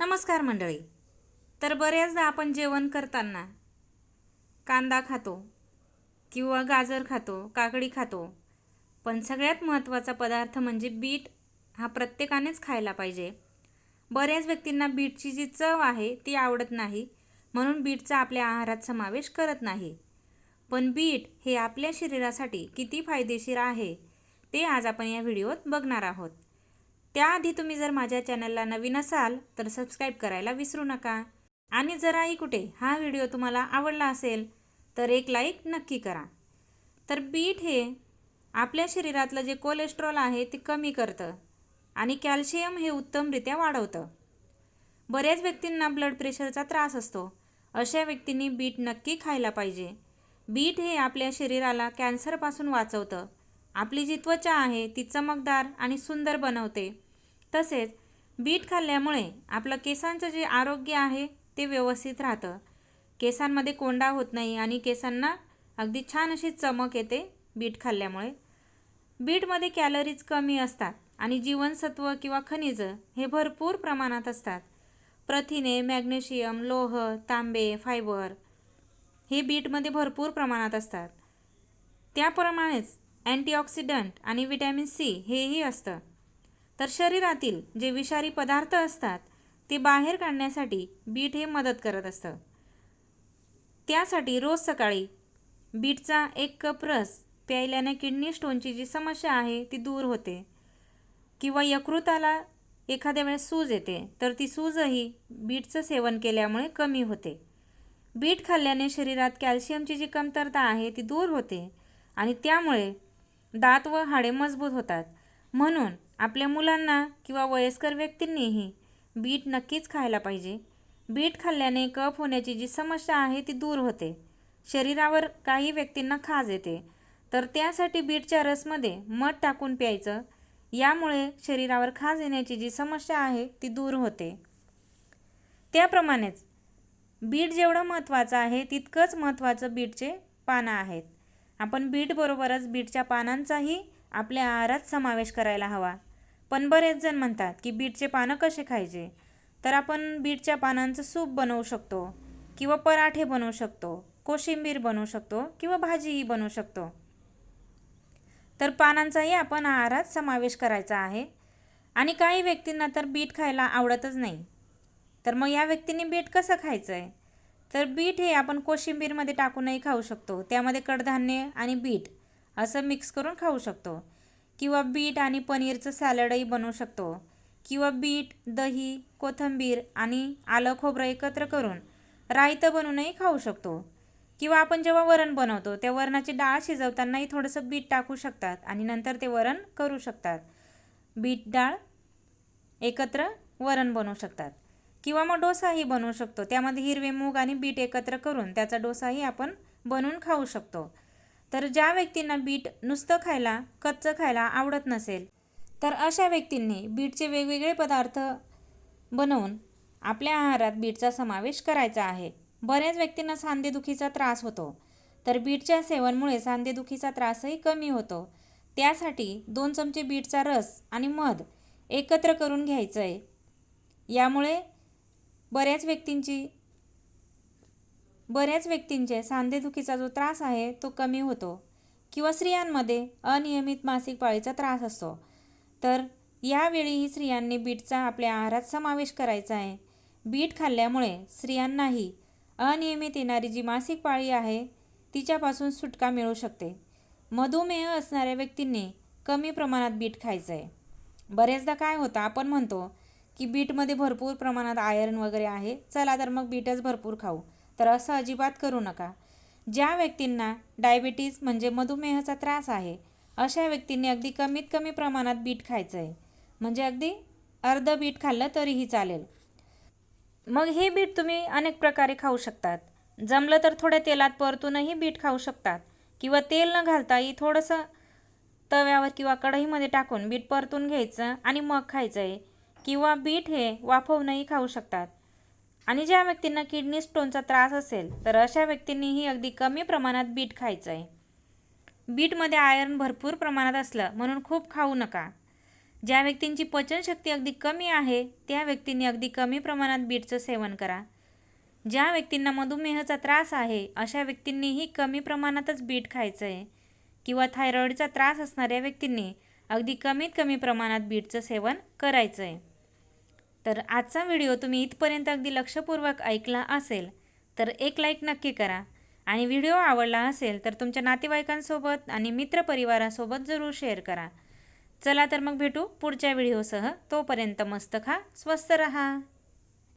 नमस्कार मंडळी. तर बऱ्याचदा आपण जेवण करताना कांदा खातो किंवा गाजर खातो काकडी खातो पण सगळ्यात महत्त्वाचा पदार्थ म्हणजे बीट हा प्रत्येकानेच खायला पाहिजे. बऱ्याच व्यक्तींना बीटची जी चव आहे ती आवडत नाही म्हणून बीटचा आपल्या आहारात समावेश करत नाही. पण बीट हे आपल्या शरीरासाठी किती फायदेशीर आहे ते आज आपण या व्हिडिओत बघणार आहोत. त्याआधी तुम्ही जर माझ्या चॅनलला नवीन असाल तर सबस्क्राईब करायला विसरू नका. आणि जराही कुठे हा व्हिडिओ तुम्हाला आवडला असेल तर एक लाईक नक्की करा. तर बीट हे आपल्या शरीरातलं जे कोलेस्ट्रॉल आहे ते कमी करतं आणि कॅल्शियम हे उत्तमरित्या वाढवतं. बऱ्याच व्यक्तींना ब्लड प्रेशरचा त्रास असतो. अशा व्यक्तींनी बीट नक्की खायला पाहिजे. बीट हे आपल्या शरीराला कॅन्सरपासून वाचवतं. आपली जी त्वचा आहे ती चमकदार आणि सुंदर बनवते. तसेच बीट खाल्ल्यामुळे आपलं केसांचं जे आरोग्य आहे ते व्यवस्थित राहतं. केसांमध्ये कोंडा होत नाही आणि केसांना अगदी छान अशी चमक येते बीट खाल्ल्यामुळे. बीटमध्ये कॅलरीज कमी असतात आणि जीवनसत्व किंवा खनिजं हे भरपूर प्रमाणात असतात. प्रथिने मॅग्नेशियम लोह तांबे फायबर हे बीटमध्ये भरपूर प्रमाणात असतात. त्याप्रमाणेच अँटीऑक्सिडंट आणि विटॅमिन सी हेही असतं. तर शरीरातील जे विषारी पदार्थ असतात ते बाहेर काढण्यासाठी बीट हे मदत करत असतं. त्यासाठी रोज सकाळी बीटचा एक कप रस प्यायल्याने किडनी स्टोनची जी समस्या आहे ती दूर होते किंवा यकृताला एखाद्या वेळेस सूज येते तर ती सूजही बीटचं सेवन केल्यामुळे कमी होते. बीट खाल्ल्याने शरीरात कॅल्शियमची जी कमतरता आहे ती दूर होते आणि त्यामुळे दात व हाडे मजबूत होतात. म्हणून आपल्या मुलांना किंवा वयस्कर व्यक्तींनीही बीट नक्कीच खायला पाहिजे. बीट खाल्ल्याने कफ होण्याची जी समस्या आहे ती दूर होते. शरीरावर काही व्यक्तींना खाज येते. तर त्यासाठी बीटच्या रसमध्ये मध टाकून प्यायचं. यामुळे शरीरावर खाज येण्याची जी समस्या आहे ती दूर होते. त्याप्रमाणेच बीट जेवढं महत्त्वाचं आहे तितकंच महत्त्वाचं बीटचे पानं आहेत. आपण बीटबरोबरच बीटच्या पानांचाही आपल्या आहारात समावेश करायला हवा. पण बरेच जण म्हणतात की बीटचे पानं कसे खायचे? तर आपण बीटच्या पानांचं सूप बनवू शकतो किंवा पराठे बनवू शकतो कोशिंबीर बनवू शकतो किंवा भाजीही बनवू शकतो. तर पानांचाही आपण आहारात समावेश करायचा आहे. आणि काही व्यक्तींना तर बीट खायला आवडतच नाही. तर मग या व्यक्तींनी बीट कसं खायचं आहे तर बीट हे आपण कोशिंबीरमध्ये टाकूनही खाऊ शकतो. त्यामध्ये कडधान्य आणि बीट असं मिक्स करून खाऊ शकतो. किंवा बीट आणि पनीरचं सॅलडही बनवू शकतो. किंवा बीट दही कोथिंबीर आणि आलं खोबरं एकत्र करून रायतं बनवूनही खाऊ शकतो. किंवा आपण जेव्हा वरण बनवतो त्या वरणाची डाळ शिजवतानाही थोडंसं बीट टाकू शकतात आणि नंतर ते वरण करू शकतात. बीट डाळ एकत्र वरण बनवू शकतात. किंवा मग डोसाही बनवू शकतो. त्यामध्ये हिरवे मूग आणि बीट एकत्र करून त्याचा डोसाही आपण बनवून खाऊ शकतो. तर ज्या व्यक्तींना बीट नुसतं खायला कच्चं खायला आवडत नसेल तर अशा व्यक्तींनी बीटचे वेगवेगळे पदार्थ बनवून आपल्या आहारात बीटचा समावेश करायचा आहे. बऱ्याच व्यक्तींना सांधेदुखीचा त्रास होतो. तर बीटच्या सेवनमुळे सांधेदुखीचा त्रासही कमी होतो. त्यासाठी दोन चमचे बीटचा रस आणि मध एकत्र करून घ्यायचं आहे यामुळे बऱ्याच व्यक्तींची बऱ्याच व्यक्तींचे सांधेदुखीचा जो त्रास आहे तो कमी होतो किंवा स्त्रियांमध्ये अनियमित मासिक पाळीचा त्रास असतो. तर यावेळीही स्त्रियांनी बीटचा आपल्या आहारात समावेश करायचा आहे. बीट खाल्ल्यामुळे स्त्रियांनाही अनियमित येणारी जी मासिक पाळी आहे तिच्यापासून सुटका मिळू शकते. मधुमेह असणाऱ्या व्यक्तींनी कमी प्रमाणात बीट खायचं आहे बरेचदा काय होतं आपण म्हणतो की बीटमध्ये भरपूर प्रमाणात आयर्न वगैरे आहे. चला तर मग बीटच भरपूर खाऊ. तर असं अजिबात करू नका. ज्या व्यक्तींना डायबिटीज म्हणजे मधुमेहाचा त्रास आहे अशा व्यक्तींनी अगदी कमीत कमी प्रमाणात बीट खायचं आहे म्हणजे अगदी अर्ध बीट खाल्लं तरीही चालेल. मग हे बीट तुम्ही अनेक प्रकारे खाऊ शकतात. जमलं तर थोड्या तेलात परतूनही बीट खाऊ शकतात. किंवा तेल न घालताही थोडंसं तव्यावर किंवा कढईमध्ये टाकून बीट परतून घ्यायचं आणि मग खायचं आहे किंवा बीट हे वाफवूनही खाऊ शकतात. आणि ज्या व्यक्तींना किडनी स्टोनचा त्रास असेल तर अशा व्यक्तींनीही अगदी कमी प्रमाणात बीट खायचं आहे बीटमध्ये आयर्न भरपूर प्रमाणात असलं म्हणून खूप खाऊ नका. ज्या व्यक्तींची पचनशक्ती अगदी कमी आहे त्या व्यक्तींनी अगदी कमी प्रमाणात बीटचं सेवन करा. ज्या व्यक्तींना मधुमेहाचा त्रास आहे अशा व्यक्तींनीही कमी प्रमाणातच बीट खायचं आहे किंवा थायरॉईडचा त्रास असणाऱ्या व्यक्तींनी अगदी कमीत कमी प्रमाणात बीटचं सेवन करायचं आहे तर आजचा व्हिडिओ तुम्ही इथपर्यंत अगदी लक्षपूर्वक ऐकला असेल तर एक लाईक नक्की करा. आणि व्हिडिओ आवडला असेल तर तुमच्या नातेवाईकांसोबत आणि मित्रपरिवारासोबत जरूर शेअर करा. चला तर मग भेटू पुढच्या व्हिडिओसह. तोपर्यंत मस्त खा स्वस्त रहा.